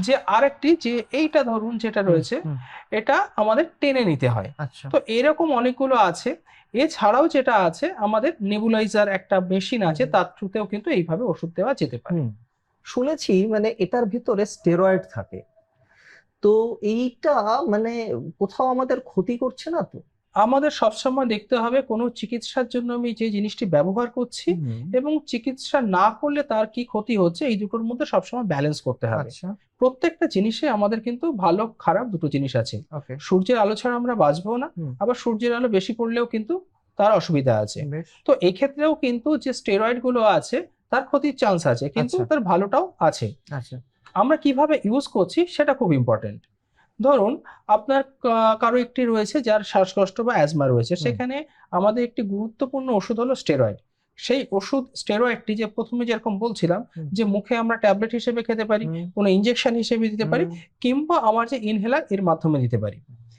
যে আরেকটি যে এইটা ধরুন যেটা রয়েছে এটা আমাদের টেনে নিতে হয়। আচ্ছা। তো এরকম অনেকগুলো আছে। এছাড়াও যেটা আছে আমাদের নেবুলাইজার একটা মেশিন আছে তার থ্রুতেও কিন্তু এইভাবে ওষুধ দেওয়া যেতে পারে। শুনেছি মানে এটার ভিতরে স্টেরয়েড থাকে। তো এইটা মানে কোথাও আমাদের ক্ষতি করছে না তো? আমাদের সবসময় দেখতে হবে কোনো চিকিৎসার জন্য আমি যে জিনিসটি ব্যবহার করছি এবং চিকিৎসা না করলে তার কি ক্ষতি হচ্ছে এই দুটোর মধ্যে সবসময় ব্যালেন্স করতে হবে। আচ্ছা। প্রত্যেকটা জিনিসে আমাদের কিন্তু ভালো খারাপ দুটো জিনিস আছে। সূর্যের আলো ছাড়া আমরা বাঁচবো না আবার সূর্যের আলো বেশি পড়লেও কিন্তু তার অসুবিধা আছে। তো এক্ষেত্রেও কিন্তু যে স্টেরয়েডগুলো আছে তার ক্ষতির চান্স আছে কিন্তু আচ্ছা। তার ভালোটাও আছে। আচ্ছা। আমরা কীভাবে ইউজ করছি সেটা খুব ইম্পর্টেন্ট ধরুন আপনার কারও একটি রয়েছে যার শ্বাসকষ্ট বা অ্যাজমা রয়েছে সেখানে আমাদের একটি গুরুত্বপূর্ণ ওষুধ হলো স্টেরয়েড সেই ওষুধ স্টেরয়েডটি যে প্রথমে যেরকম বলছিলাম যে মুখে আমরা ট্যাবলেট হিসেবে খেতে পারি কোনো ইঞ্জেকশন হিসেবে দিতে পারি কিংবা আমার যে ইনহেলার এর মাধ্যমে দিতে পারি।